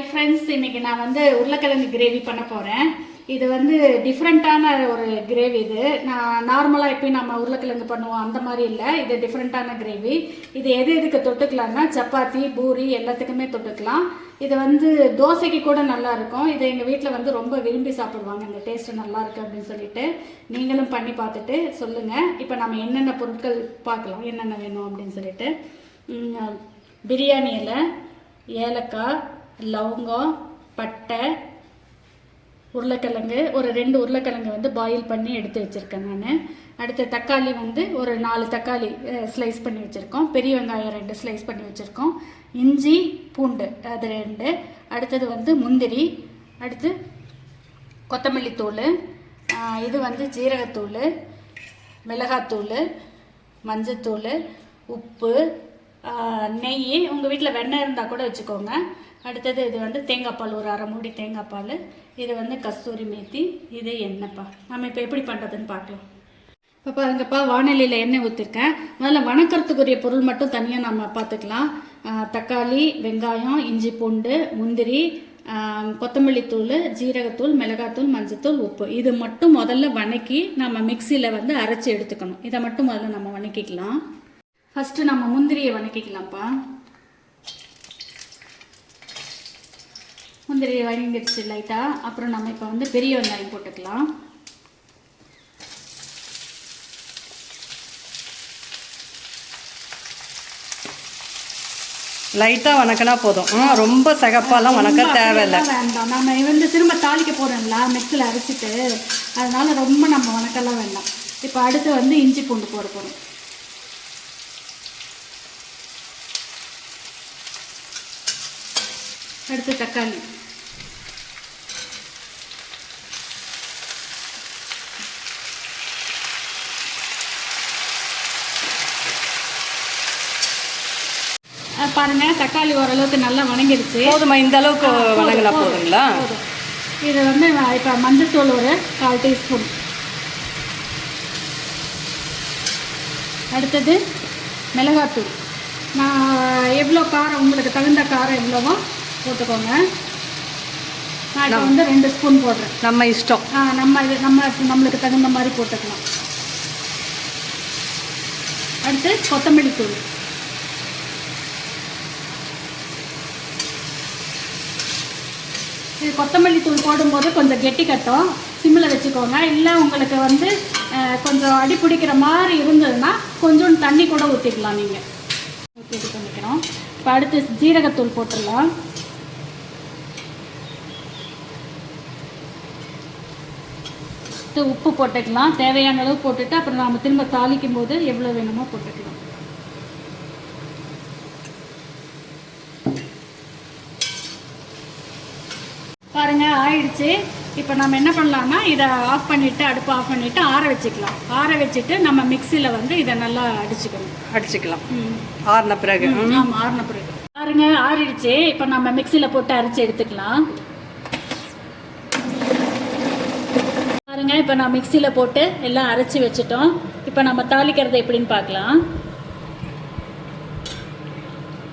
Hi friends இன்றைக்கி நான் வந்து உருளைக்கிழங்கு கிரேவி பண்ண போகிறேன் இது வந்து டிஃப்ரெண்ட்டான ஒரு கிரேவி இது. நான் நார்மலாக எப்பயும் நம்ம உருளைக்கிழங்கு பண்ணுவோம். அந்த மாதிரி இல்லை. இது டிஃப்ரெண்ட்டான கிரேவி இது எது எதுக்கு தொட்டுக்கலாம்னா சப்பாத்தி பூரி எல்லாத்துக்குமே தொட்டுக்கலாம். இது வந்து தோசைக்கு கூட நல்லா இருக்கும். இது எங்கள் வீட்டில் வந்து ரொம்ப விரும்பி சாப்பிடுவாங்க. இந்த டேஸ்ட்டு நல்லா இருக்குது அப்படின்னு சொல்லிட்டு நீங்களும் பண்ணி பார்த்துட்டு சொல்லுங்கள் இப்போ நம்ம என்னென்ன பொருட்கள் பார்க்கலாம். என்னென்ன வேணும் அப்படின்னு சொல்லிட்டு. பிரியாணியில் பிரியாணி இலை ஏலக்காய் லவங்கம் பட்டை உருளைக்கிழங்கு ஒரு ரெண்டு உருளைக்கிழங்கு வந்து பாயில் பண்ணி எடுத்து வச்சுருக்கேன் நான். அடுத்து தக்காளி வந்து ஒரு நாலு தக்காளி ஸ்லைஸ் பண்ணி வச்சுருக்கோம். பெரிய வெங்காயம் ரெண்டு ஸ்லைஸ் பண்ணி வச்சுருக்கோம். இஞ்சி பூண்டு அது ரெண்டு. அடுத்தது வந்து முந்திரி அடுத்து கொத்தமல்லி தூள் இது வந்து ஜீரகத்தூள் மிளகாத்தூள் மஞ்சத்தூள் உப்பு நெய் உங்கள் வீட்டில் வெண்ணெய் இருந்தால் கூட வச்சுக்கோங்க. அடுத்தது இது வந்து தேங்காய் பால் ஒரு அரை மூடி தேங்காய் பால். இது வந்து கஸ்தூரி மேத்தி இது எண்ணெய்ப்பா. நம்ம இப்போ எப்படி பண்ணுறதுன்னு பார்க்கலாம் இப்போ பாருங்கப்பா வானிலையில் எண்ணெய் ஊற்றிருக்கேன் முதல்ல வணக்கிறதுக்குரிய பொருள் மட்டும் தனியாக நம்ம பார்த்துக்கலாம் தக்காளி வெங்காயம் இஞ்சி பூண்டு முந்திரி கொத்தமல்லி தூள் ஜீரகத்தூள் மிளகாத்தூள் மஞ்சத்தூள் உப்பு. இது மட்டும் முதல்ல வணக்கி நம்ம மிக்சியில் வந்து அரைச்சி எடுத்துக்கணும். இதை மட்டும் முதல்ல நம்ம வணக்கிக்கலாம். ஃபஸ்ட்டு நம்ம முந்திரியை வணக்கிக்கலாம்ப்பா. முந்திரி வணங்கிடுச்சு லைட்டாக அப்புறம் நம்ம இப்போ வந்து பெரிய வெங்காயம் போட்டுக்கலாம். லைட்டாக வணக்கினா போதும். ரொம்ப சகப்பாலாம் வணக்க தேவையில்லை. வேண்டாம். நம்ம வந்து திரும்ப தாளிக்க போறோம்ல மிக்ஸில் அரைச்சிட்டு அதனால ரொம்ப நம்ம வணக்கெல்லாம் வேண்டாம். இப்போ அடுத்து வந்து இஞ்சி பூண்டு போட போகிறோம் அடுத்து தக்காளி. பாருங்க தக்காளி ஓரளவுக்கு நல்லா வணங்கிடுச்சு. போதுமா? இந்த அளவுக்கு வணங்கினா போதுங்களா. இது வந்து இப்போ மஞ்சத்தூள் ஒரு கால் டீஸ்பூன். அடுத்தது மிளகாத்தூள். நான் எவ்வளோ காரம் உங்களுக்கு தகுந்த காரம் எவ்வளவோ போட்டுக்கோங்க. நான் இப்போ வந்து ரெண்டு ஸ்பூன் போடுறேன். நம்ம இஷ்டம். ஆ, நம்ம இது நம்ம நம்மளுக்கு தகுந்த மாதிரி போட்டுக்கலாம். அடுத்து கொத்தமல்லி தூள். இது கொத்தமல்லி தூள் போடும்போது கொஞ்சம் கெட்டி கட்டும். சிம்மில் வச்சுக்கோங்க. இல்லை உங்களுக்கு வந்து கொஞ்சம் அடி பிடிக்கிற மாதிரி இருந்ததுன்னா கொஞ்சம் தண்ணி கூட ஊற்றிக்கலாம் நீங்கள் ஊற்றி இது பண்ணிக்கிறோம் இப்போ அடுத்து ஜீரகத்தூள் போட்டுடலாம். உப்பு போட்டுக்கலாம். தேவையான அளவு போட்டுட்டு அப்புறம் நாம் திரும்ப தாளிக்கும் போது எவ்வளோ வேணுமோ போட்டுக்கலாம். பாருங்க ஆயிடுச்சு. இப்போ நம்ம என்ன பண்ணலாம்னா இதை ஆஃப் பண்ணிவிட்டு அடுப்பு ஆஃப் பண்ணிவிட்டு ஆற வச்சுக்கலாம். ஆற வச்சுட்டு நம்ம மிக்சியில் வந்து இதை நல்லா அடிச்சுக்கணும். அடிச்சுக்கலாம். ஆறின பிறகு. ஆமாம் ஆறின பிறகு. பாருங்க ஆறிடுச்சு. இப்போ நம்ம மிக்சியில் போட்டு அரைச்சி எடுத்துக்கலாம். பாருங்க இப்போ நான் மிக்சியில் போட்டு எல்லாம் அரைச்சி வச்சுட்டோம். இப்போ நம்ம தாளிக்கிறது எப்படின்னு பார்க்கலாம்.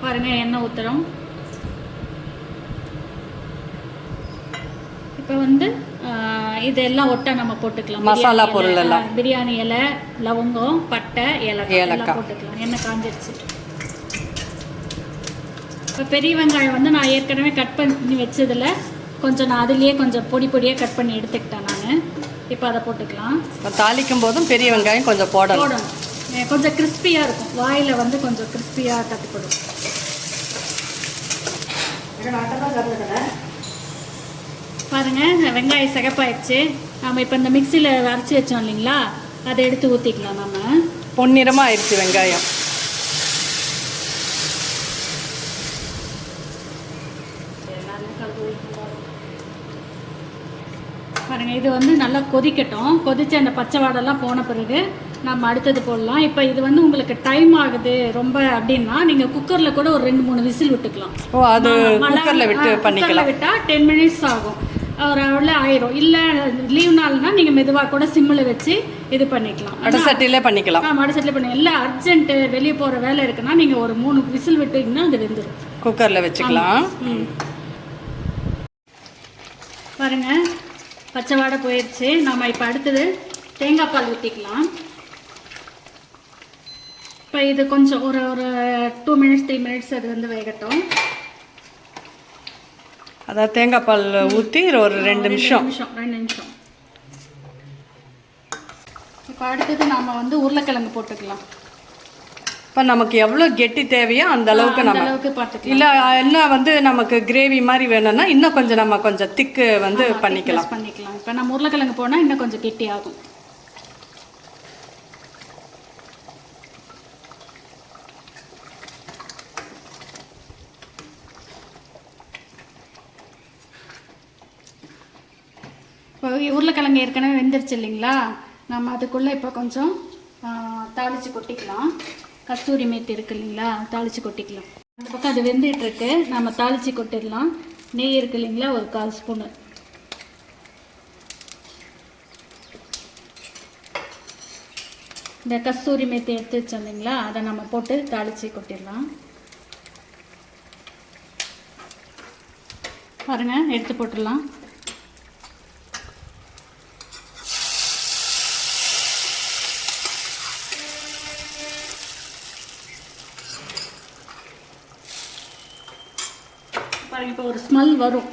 பாருங்க எண்ணெய் ஊற்றுறோம் இப்போ வந்து இதெல்லாம் ஒட்டா நம்ம போட்டுக்கலாம். மசாலா பிரியாணி பொருள் இலை, எல்லாம். பிரியாணி இலை லவங்கம் பட்டை ஏலக்காய் எல்லாம் ஏலக்காய். போட்டுக்கலாம். எண்ணெய் காஞ்சிருச்சு. இப்போ பெரிய வெங்காயம் வந்து நான் ஏற்கனவே கட் பண்ணி வச்சதில் கொஞ்சம் நான் அதுலேயே கொஞ்சம் பொடி பொடியாக கட் பண்ணி எடுத்துக்கிட்டேன் நான். இப்போ அதை போட்டுக்கலாம். இப்ப தாளிக்கும் போதும் பெரிய வெங்காயம் கொஞ்சம் போடணும். போடணும். கொஞ்சம் கிறிஸ்பியாக இருக்கும். வாயில் வந்து கொஞ்சம் கிறிஸ்பியாக தட்டுப்படும் பாருங்க வெங்காயம் சிகப்பாயிடுச்சு. நம்ம இப்போ இந்த மிக்சியில் அரைச்சி வச்சோம் இல்லைங்களா? அதை எடுத்து ஊற்றிக்கலாம் நம்ம. பொன்னிறமா ஆயிடுச்சு வெங்காயம். பாருங்க இது வந்து நல்லா கொதிக்கட்டும். கொதிச்சு அந்த பச்சை வாடெல்லாம் போன பிறகு நம்ம அடுத்தது போடலாம். இப்போ இது வந்து உங்களுக்கு டைம் ஆகுது ரொம்ப அப்படின்னா நீங்கள் குக்கரில் கூட ஒரு ரெண்டு மூணு விசில் விட்டுக்கலாம். ஓ அது குக்கர்ல விட்டு பண்ணிக்கலாம். விட்டா டென் மினிட்ஸ் ஆகும். ஒரு அவ்வளோ ஆயிரும். இல்லை லீவ் நாள்னா நீங்கள் மெதுவாக கூட சிம்மில் வச்சு இது பண்ணிக்கலாம். அடசட்டிலே பண்ணிக்கலாம். ஆ மடசட்டில் பண்ணி இல்லை அர்ஜென்ட்டு வெளியே போகிற வேலை இருக்குன்னா நீங்கள் ஒரு மூணு விசில் விட்டீங்கன்னா அது வெந்துடும் குக்கர்ல வச்சுக்கலாம். ம். பாருங்க பச்சை வாடை போயிடுச்சு நம்ம இப்போ அடுத்தது தேங்காய் பால் ஊற்றிக்கலாம் இப்போ இது கொஞ்சம் ஒரு ஒரு டூ மினிட்ஸ் த்ரீ மினிட்ஸ் அது வந்து வேகட்டும். அதாவது தேங்காய் பால் ஊற்றி ஒரு ரெண்டு நிமிஷம் ரெண்டு நிமிஷம். இப்போ அடுத்தது நாம வந்து உருளைக்கிழங்கு போட்டுக்கலாம். இப்போ நமக்கு எவ்வளோ கெட்டி தேவையோ அந்த அளவுக்கு நம்ம இல்லை இன்னும் வந்து நமக்கு கிரேவி மாதிரி வேணும்னா இன்னும் கொஞ்சம் நம்ம கொஞ்சம் திக்கு வந்து பண்ணிக்கலாம். பண்ணிக்கலாம். இப்போ நம்ம உருளைக்கிழங்கு போனால் இன்னும் கொஞ்சம் கெட்டி ஆகும். இப்போ உருளைக்கிழங்கு ஏற்கனவே வெந்துருச்சு இல்லைங்களா? நம்ம அதுக்குள்ளே இப்போ கொஞ்சம் தாளிச்சு கொட்டிக்கலாம். கஸ்தூரி மேத்து இருக்கு இல்லைங்களா? தாளிச்சு கொட்டிக்கலாம். அந்த பக்கம் அது வெந்துட்டு இருக்கு நம்ம தாளிச்சு கொட்டிடலாம். நெய் இருக்கு இல்லைங்களா? ஒரு கால் ஸ்பூனு. இந்த கஸ்தூரி மேத்தி எடுத்து வச்சோம் இல்லைங்களா? அதை நம்ம போட்டு தாளிச்சு கொட்டிடலாம். பாருங்க எடுத்து போட்டுடலாம். இப்போ ஒரு ஸ்மெல் வரும்.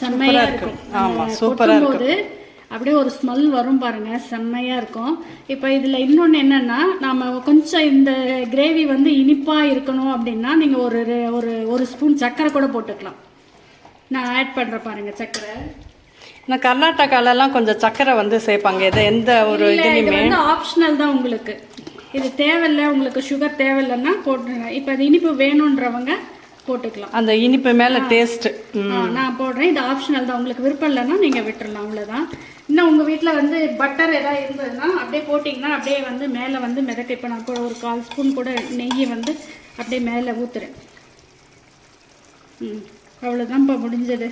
செம்மையா இருக்கும். ஆமா, அந்த சூப்பரா இருக்கும். கொட்டும்போது அப்படியே ஒரு ஸ்மெல் வரும் பாருங்க செம்மையா இருக்கும். இப்போ இதுல இன்னொன்று என்னன்னா நாம கொஞ்சம் இந்த கிரேவி வந்து இனிப்பா இருக்கணும் அப்படின்னா நீங்க ஒரு ஒரு ஒரு ஸ்பூன் சர்க்கரை கூட போட்டுக்கலாம். நான் ஆட் பண்றேன் பாருங்க சர்க்கரை. இந்த கர்நாடகாலலாம் கொஞ்சம் சக்கரை வந்து சேர்ப்பாங்க. எதை எந்த ஒரு இதுலையுமே வந்து ஆப்ஷனல் தான் உங்களுக்கு. இது தேவையில்லை உங்களுக்கு சுகர் தேவையில்லைன்னா போட்டுருங்க. இப்போ அது இனிப்பு வேணுன்றவங்க போட்டுக்கலாம். அந்த இனிப்பு மேலே டேஸ்ட் நான் போடுறேன். இது ஆப்ஷனல் தான். உங்களுக்கு விருப்பம் இல்லைன்னா நீங்கள் விட்டுறலாம். அவ்வளோதான் இன்னும் உங்கள் வீட்டில் வந்து பட்டர் ஏதாவது இருந்ததுன்னா அப்படியே போட்டிங்கன்னா அப்படியே வந்து மேலே வந்து மிதக்க. இப்போ நான் கூட ஒரு கால் ஸ்பூன் கூட நெய்யை வந்து அப்படியே மேலே ஊற்றுறேன் ம். அவ்வளோதான்ப்பா முடிஞ்சது.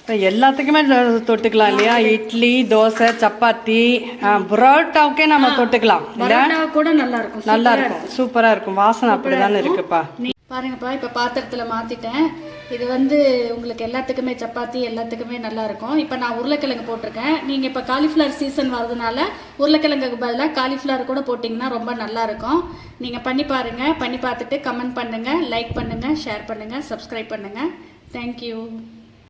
இப்போ எல்லாத்துக்குமே தொட்டுக்கலாம் இல்லையா? இட்லி தோசை சப்பாத்தி புரோட்டாவுக்கே நம்ம தொட்டுக்கலாம். கூட நல்லா இருக்கும். நல்லா இருக்கும். சூப்பரா இருக்கும். வாசனை அப்படிதானே இருக்குப்பா. பாருங்கப்பா இப்போ பாத்திரத்தில் மாற்றிட்டேன் இது வந்து உங்களுக்கு எல்லாத்துக்குமே சப்பாத்தி எல்லாத்துக்குமே நல்லாயிருக்கும் இப்போ நான் உருளைக்கிழங்கு போட்டிருக்கேன். நீங்கள் இப்போ காலிஃப்ளவர் சீசன் வரதுனால உருளைக்கிழங்குக்கு பதிலாக காலிஃப்ளவர் கூட போட்டிங்கன்னா ரொம்ப நல்லாயிருக்கும் நீங்கள் பண்ணி பாருங்கள் பண்ணி பார்த்துட்டு கமெண்ட் பண்ணுங்கள் லைக் பண்ணுங்கள் ஷேர் பண்ணுங்கள் சப்ஸ்கிரைப் பண்ணுங்கள் தேங்க்யூ